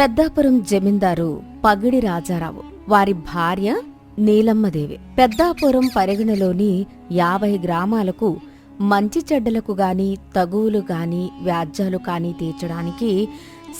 పెద్దాపురం జమీందారు పగిడి రాజారావు. వారి భార్య నీలమ్మదేవి. పెద్దాపురం పరిగణలోని యాభై గ్రామాలకు మంచి చెడ్డలకు గాని తగువులు గాని వ్యాజ్యాలు కాని తీర్చడానికి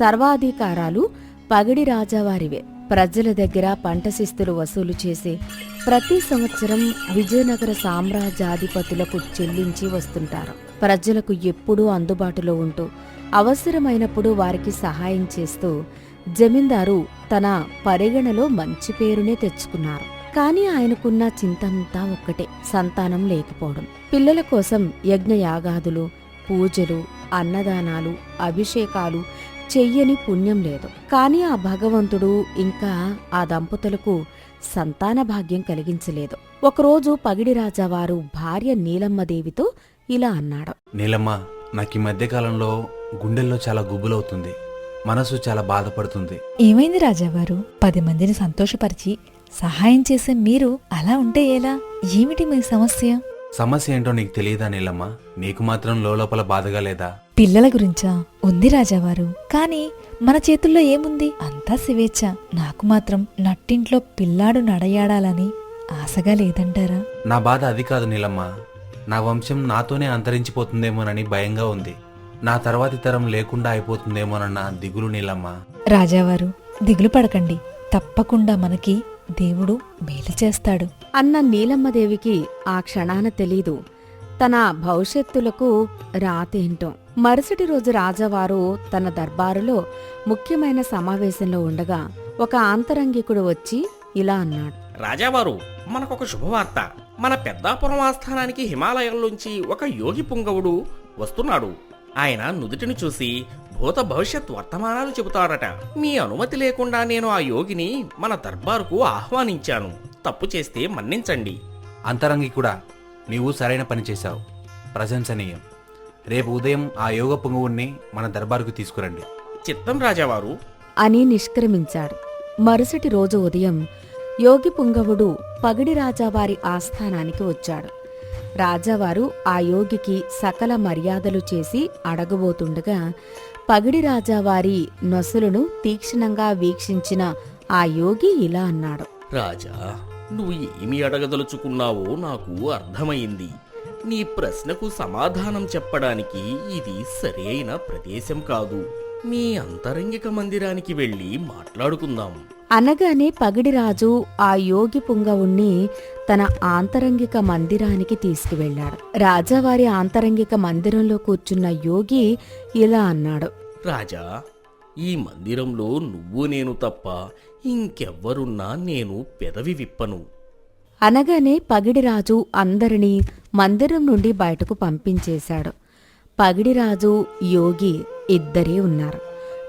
సర్వాధికారాలు పగిడి రాజావారివే. ప్రజల దగ్గర పంట శిస్తులు వసూలు చేసి ప్రతి సంవత్సరం విజయనగర సామ్రాజ్యాధిపతులకు చెల్లించి వస్తుంటారు. ప్రజలకు ఎప్పుడూ అందుబాటులో ఉంటూ అవసరమైనప్పుడు వారికి సహాయం చేస్తూ జమీందారు తన పరిగణలో మంచి పేరునే తెచ్చుకున్నారు. కానీ ఆయనకున్న చింతంతా ఒక్కటే సంతానం లేకపోవడం. పిల్లల కోసం యజ్ఞయాగాదులు పూజలు అన్నదానాలు అభిషేకాలు చెయ్యని పుణ్యం లేదు. కాని ఆ భగవంతుడు ఇంకా ఆ దంపతులకు సంతాన భాగ్యం కలిగించలేదు. ఒకరోజు పగిడిరాజావారు భార్య నీలమ్మదేవితో ఇలా అన్నాడు. నీలమ్మ నాకు ఈ మధ్యకాలంలో గుండెల్లో చాలా గుబులవుతుంది. మనసు చాలా బాధపడుతుంది. ఏమైంది రాజావారు? పది మందిని సంతోషపరిచి సహాయం చేసే మీరు అలా ఉంటే ఎలా? ఏమిటి మీ సమస్య? సమస్య ఏంటో నీకు తెలియదా నీలమ్మ? నీకు మాత్రం లోపల బాధగా లేదా? పిల్లల గురించా? ఉంది రాజావారు. కానీ మన చేతుల్లో ఏముంది? అంతా శివేచ్ఛ. నాకు మాత్రం నట్టింట్లో పిల్లాడు నడయాడాలని ఆశగా లేదంటారా? నా బాధ అది కాదు నీలమ్మ. నా వంశం నాతోనే అంతరించిపోతుందేమోనని భయంగా ఉంది. నా తర్వాతి తరం లేకుండా అయిపోతుందేమోనన్న దిగులు నీలమ్మ. రాజావారు దిగులు పడకండి. తప్పకుండా మనకి దేవుడు మేలు చేస్తాడు. అన్న నీలమ్మదేవికి ఆ క్షణాన తెలీదు. తన భవిష్యత్తులకు రాతేంటో మరుసటి రోజు రాజావారు తన దర్బారులో ముఖ్యమైన సమావేశంలో ఉండగా ఒక ఆంతరంగికుడు వచ్చి ఇలా అన్నాడు. రాజావారు మనకొక శుభవార్త. మన పెద్దాపురం ఆస్థానానికి హిమాలయంలోంచి ఒక యోగి పుంగవుడు వస్తున్నాడు. ఆయన నుదుటిని చూసి భూత భవిష్యత్ వర్తమానాలు చెబుతాడట. మీ అనుమతి లేకుండా నేను ఆ యోగిని మన దర్బారుకు ఆహ్వానించాను. తప్పు చేస్తే మన్నించండి. అంతరంగి కూడా నీవు సరైన పని చేశావు. ప్రశంసనీయం. రేపు ఉదయం ఆ యోగ పొంగువుణ్ణి మన దర్బారుకు తీసుకురండి. చిత్తం రాజావారు. అని నిష్క్రమించాడు మరుసటి రోజు ఉదయం యోగి పుంగవుడు పగిడి రాజావారి ఆస్థానానికి వచ్చాడు. రాజావారు ఆ యోగికి సకల మర్యాదలు చేసి అడగబోతుండగా పగిడి రాజావారి నొసలును తీక్షణంగా వీక్షించిన ఆ యోగి ఇలా అన్నాడు. రాజా నువ్వు ఏమి అడగదలుచుకున్నావో నాకు అర్థమైంది. నీ ప్రశ్నకు సమాధానం చెప్పడానికి ఇది సరైన ప్రదేశం కాదు. మీ అంతరంగిక మందిరానికి వెళ్ళి మాట్లాడుకుందాం. అనగానే పగిడిరాజు ఆ యోగి పుంగవుణ్ణి తన ఆంతరంగిక మందిరానికి తీసుకువెళ్ళాడు. రాజావారి ఆంతరంగిక మందిరంలో కూర్చున్న యోగి ఇలా అన్నాడు. రాజా ఈ మందిరంలో నువ్వు నేను తప్ప ఇంకెవ్వరున్నా నేను పెదవి విప్పను. అనగానే పగిడిరాజు అందరినీ మందిరం నుండి బయటకు పంపించేశాడు. పగిడిరాజు యోగి ఇద్దరే ఉన్నారు.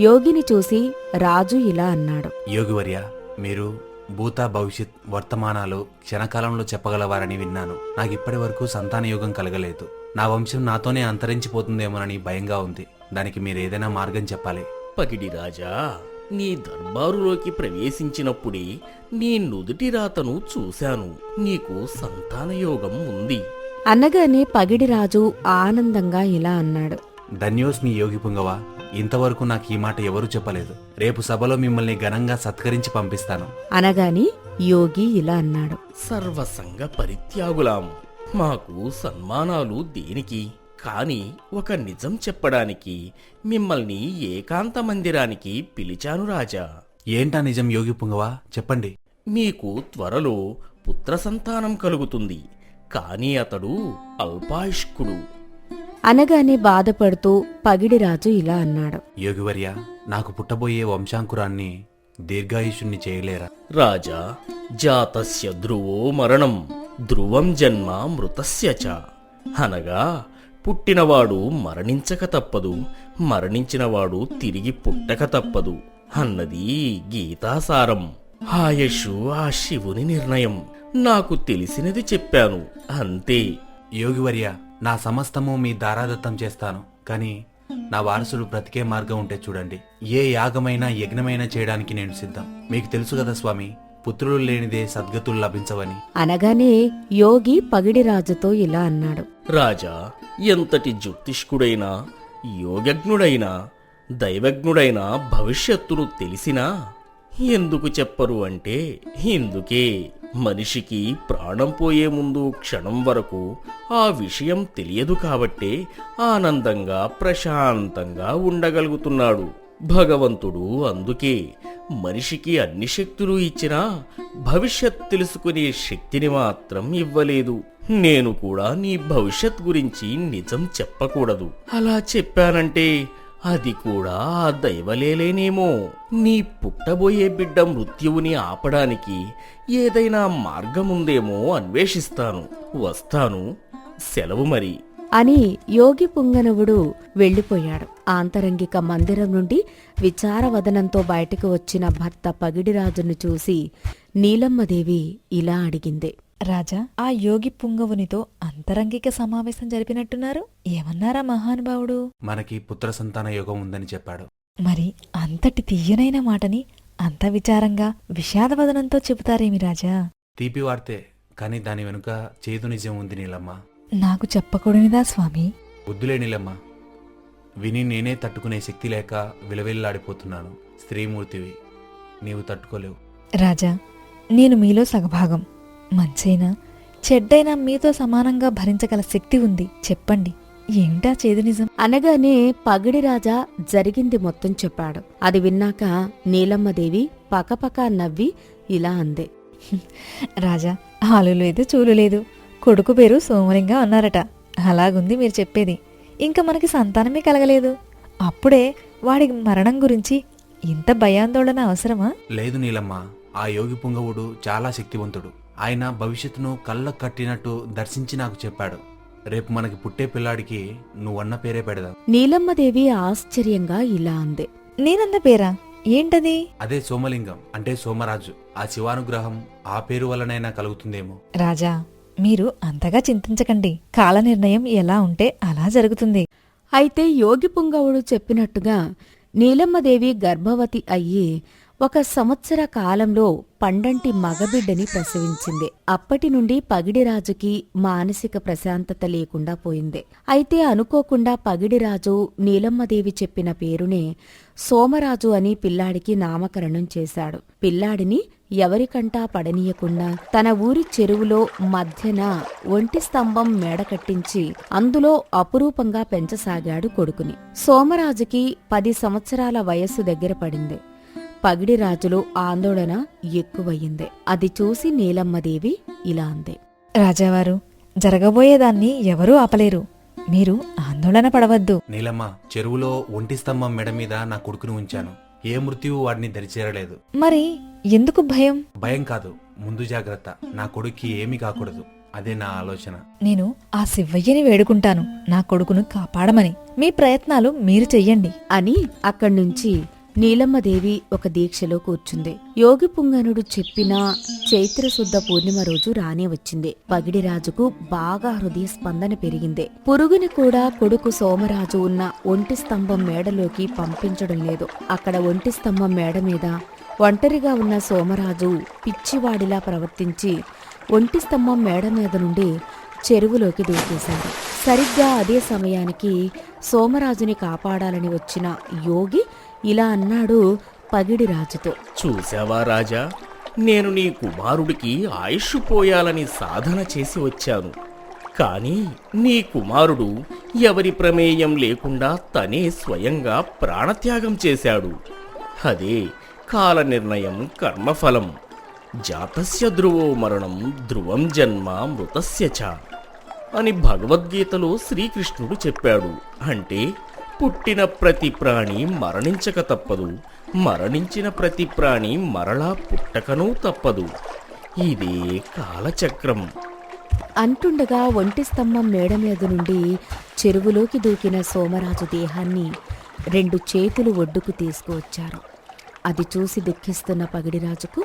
యోగిని చూసి రాజు ఇలా అన్నాడు. యోగివర్య మీరు భూత భవిష్యత్ వర్తమానాలు క్షణకాలంలో చెప్పగలవారని విన్నాను. నాకు ఇప్పటి వరకు సంతాన యోగం కలగలేదు. నా వంశం నాతోనే అంతరించిపోతుందేమోనని భయంగా ఉంది. దానికి మీరు ఏదైనా మార్గం చెప్పాలి. పగిడి రాజా నీ దర్బారులోకి ప్రవేశించినప్పుడే నీ నుదుటి రాతను చూశాను. నీకు సంతానయోగం ఉంది. అనగానే పగిడిరాజు ఆనందంగా ఇలా అన్నాడు. ధన్యోస్మి యోగి పుంగవ ఇంతవరకు నాకు ఈ మాట ఎవరూ చెప్పలేదు. రేపు సభలో మిమ్మల్ని ఘనంగా సత్కరించి పంపిస్తాను. అనగాని యోగి ఇలా అన్నాడు. సర్వసంగ పరిత్యాగులాం. మాకు సన్మానాలు దేనికి? కాని ఒక నిజం చెప్పడానికి మిమ్మల్ని ఏకాంత మందిరానికి పిలిచాను రాజా. ఏంటా నిజం యోగి పుంగవ? చెప్పండి. మీకు త్వరలో పుత్ర సంతానం కలుగుతుంది. కాని అతడు అల్పాయుష్కుడు. అనగానే బాధపడుతూ పగిడిరాజు ఇలా అన్నాడు. యోగివర్య నాకు పుట్టబోయే వంశాంకురాన్ని దీర్ఘాయుషుణ్ణి చేయలేరా? రాజా జాతస్య ధ్రువో మరణం ధ్రువం జన్మ మృతస్య చ. అనగా పుట్టినవాడు మరణించక తప్పదు మరణించినవాడు తిరిగి పుట్టక తప్పదు అన్నది గీతాసారం. ఆయుషు ఆ శివుని నిర్ణయం. నాకు తెలిసినది చెప్పాను అంతే. యోగివర్య నా సమస్తము మీ దారాదత్తం చేస్తాను. కానీ నా వారసుడు బ్రతికే మార్గం ఉంటే చూడండి. ఏ యాగమైనా యజ్ఞమైనా చేయడానికి నేను సిద్ధం. మీకు తెలుసు కదా స్వామి పుత్రులు లేనిదే సద్గతులు లభించవని. అనగానే యోగి పగిడిరాజుతో ఇలా అన్నాడు. రాజా ఎంతటి జ్యోతిష్కుడైనా యోగజ్ఞుడైనా దైవజ్ఞుడైన భవిష్యత్తును తెలిసినా ఎందుకు చెప్పరు అంటే ఇందుకే. మనిషికి ప్రాణం పోయే ముందు క్షణం వరకు ఆ విషయం తెలియదు కాబట్టే ఆనందంగా ప్రశాంతంగా ఉండగలుగుతున్నాడు. భగవంతుడు అందుకే మనిషికి అన్ని శక్తులు ఇచ్చినా భవిష్యత్ తెలుసుకునే శక్తిని మాత్రం ఇవ్వలేదు. నేను కూడా నీ భవిష్యత్ గురించి నిజం చెప్పకూడదు. అలా చెప్పానంటే అది కూడా ఆ దైవలేలేనేమో. నీ పుట్టబోయే బిడ్డ మృత్యువుని ఆపడానికి ఏదైనా మార్గముందేమో అన్వేషిస్తాను. వస్తాను. సెలవు మరి. అని యోగి పుంగనవుడు వెళ్ళిపోయాడు. ఆంతరంగిక మందిరం నుండి విచారవదనంతో బయటకు వచ్చిన భర్త పగిడిరాజును చూసి నీలమ్మదేవి ఇలా అడిగింది. రాజా ఆ యోగి పుంగవునితో అంతరంగిక సమావేశం జరిపినట్టున్నారు. ఏమన్నారా మహానుభావుడు? మనకి పుత్ర సంతాన యోగం ఉందని చెప్పాడు. మరి అంతటి తీయనైన మాటని అంత విచారంగా విషాదవదనంతో చెబుతారేమి రాజా? తీపి వార్తే కానీ దాని వెనుక చేదు నిజం ఉంది నీలమ్మ. నాకు చెప్పకూడనిదా స్వామి? బుద్ధులే నీలమ్మ. విని నేనే తట్టుకునే శక్తి లేక విలవిల్లాడిపోతున్నాను స్త్రీమూర్తివి. నీవు తట్టుకోలేవు. రాజా నేను మీలో సగభాగం. మంచైనా చెడ్డైనా మీతో సమానంగా భరించగల శక్తి ఉంది. చెప్పండి. ఏమిటా చేదు నిజం? అనగానే పగిడిరాజా జరిగింది మొత్తం చెప్పాడు. అది విన్నాక నీలమ్మదేవి పకపక నవ్వి ఇలా అంది. రాజా ఆలు లేదు చూలు లేదు. కొడుకు పేరు సోమలింగా అన్నారట. అలాగుంది మీరు చెప్పేది. ఇంకా మనకి సంతానమే కలగలేదు. అప్పుడే వాడి మరణం గురించి ఇంత భయాందోళన అవసరమా? లేదు నీలమ్మ. ఆ యోగి పుంగవుడు చాలా శక్తివంతుడు. ఆయన భవిష్యత్తును కళ్ళ కట్టినట్టు దర్శించి నాకు చెప్పాడు. రేపు మనకి పుట్టే పిల్లాడికి నువ్వన్న పేరే పెడదాం. నీలమ్మదేవి ఆశ్చర్యంగా ఇలా అంది. నేనన్న పేరా? ఏంటది? అదే సోమలింగం అంటే సోమరాజు. ఆ శివానుగ్రహం ఆ పేరు వల్లనైనా కలుగుతుందేమో. రాజా మీరు అంతగా చింతించకండి. కాల నిర్ణయం ఎలా ఉంటే అలా జరుగుతుంది. అయితే యోగి పుంగవుడు చెప్పినట్టుగా నీలమ్మదేవి గర్భవతి అయ్యి ఒక సంవత్సర కాలంలో పండంటి మగబిడ్డని ప్రసవించింది. అప్పటి నుండి పగిడిరాజుకి మానసిక ప్రశాంతత లేకుండా పోయింది. అయితే అనుకోకుండా పగిడిరాజు నీలమ్మదేవి చెప్పిన పేరునే సోమరాజు అని పిల్లాడికి నామకరణం చేశాడు. పిల్లాడిని ఎవరికంటా పడనీయకుండా తన ఊరి చెరువులో మధ్యన ఒంటి స్తంభం మేడ కట్టించి అందులో అపురూపంగా పెంచసాగాడు కొడుకుని. సోమరాజుకి పది సంవత్సరాల వయస్సు దగ్గర పడింది. పగిడిరాజులో ఆందోళన ఎక్కువయ్యింది. అది చూసి నీలమ్మదేవి ఇలా అంది. రాజావారు జరగబోయేదాన్ని ఎవరూ ఆపలేరు. మీరు ఆందోళన పడవద్దు. నీలమ్మ చెరువులో ఒంటి స్తంభం మెడ మీద నా కొడుకుని ఉంచాను. ఏ మృత్యువు వాడిని దరిచేరలేదు. మరి ఎందుకు భయం? భయం కాదు ముందు జాగ్రత్త. నా కొడుక్కి ఏమీ కాకూడదు. అదే నా ఆలోచన. నేను ఆ శివయ్యని వేడుకుంటాను. నా కొడుకును కాపాడమని. మీ ప్రయత్నాలు మీరు చెయ్యండి. అని అక్కడ్నుంచి నీలమ్మదేవి ఒక దీక్షలో కూర్చుంది. యోగి పుంగనుడు చెప్పిన చైత్రశుద్ధ పూర్ణిమ రోజు రానే వచ్చింది. పగిడిరాజుకు బాగా హృదయ స్పందన పెరిగింది. పురుగుని కూడా కొడుకు సోమరాజు ఉన్న ఒంటి స్తంభం మేడలోకి పంపించడం లేదు. అక్కడ ఒంటి స్తంభం మేడ మీద ఒంటరిగా ఉన్న సోమరాజు పిచ్చివాడిలా ప్రవర్తించి ఒంటి స్తంభం మేడ మీద నుండి చెరువులోకి దూకేశాడు. సరిగ్గా అదే సమయానికి సోమరాజుని కాపాడాలని వచ్చిన యోగి ఇలా అన్నాడు పగిడిరాజుతో చూశావా రాజా? నేను నీ కుమారుడికి ఆయుష్ పోయాలని సాధన చేసి వచ్చాను. కానీ నీ కుమారుడు ఎవరి ప్రమేయం లేకుండా తనే స్వయంగా ప్రాణత్యాగం చేశాడు. అదే కాల నిర్ణయం కర్మఫలం. జాతస్య ధ్రువో మరణం ధ్రువం జన్మ మృతస్య చ అని భగవద్గీతలో శ్రీకృష్ణుడు చెప్పాడు. అంటే పుట్టిన ప్రతి ప్రాణి మరణించక తప్పదు. మరణించిన ప్రతి ప్రాణి మరలా పుట్టకనూ తప్పదు. ఇదే కాలచక్రం. అంటుండగా ఒంటి స్తంభం మేడ మీద నుండి చెరువులోకి దూకిన సోమరాజు దేహాన్ని రెండు చేతులు ఒడ్డుకు తీసుకువచ్చారు. అది చూసి దుఃఖిస్తున్న పగిడిరాజుకు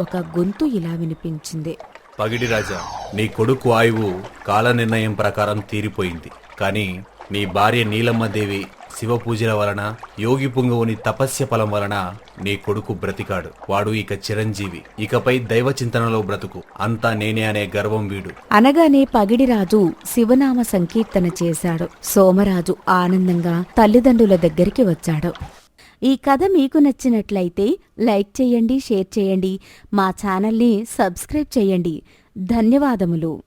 ఒక గొంతు ఇలా వినిపించింది. పగిడిరాజా నీ కొడుకు ఆయువు కాల నిర్ణయం ప్రకారం తీరిపోయింది. కానీ నీ భార్య నీలమ్మదేవి శివ పూజల వలన యోగి పుంగవుని తపస్య ఫలం వలన నీ కొడుకు బ్రతికాడు. వాడు ఇక చిరంజీవి. ఇకపై దైవ చింతనలో బ్రతుకు. అంతా నేనే అనే గర్వం వీడు. అనగానే పగిడిరాజు శివనామ సంకీర్తన చేశాడు. సోమరాజు ఆనందంగా తల్లిదండ్రుల దగ్గరికి వచ్చాడు. ఈ కథ మీకు నచ్చినట్లయితే లైక్ చేయండి షేర్ చేయండి. మా ఛానల్ని సబ్స్క్రైబ్ చేయండి. ధన్యవాదములు.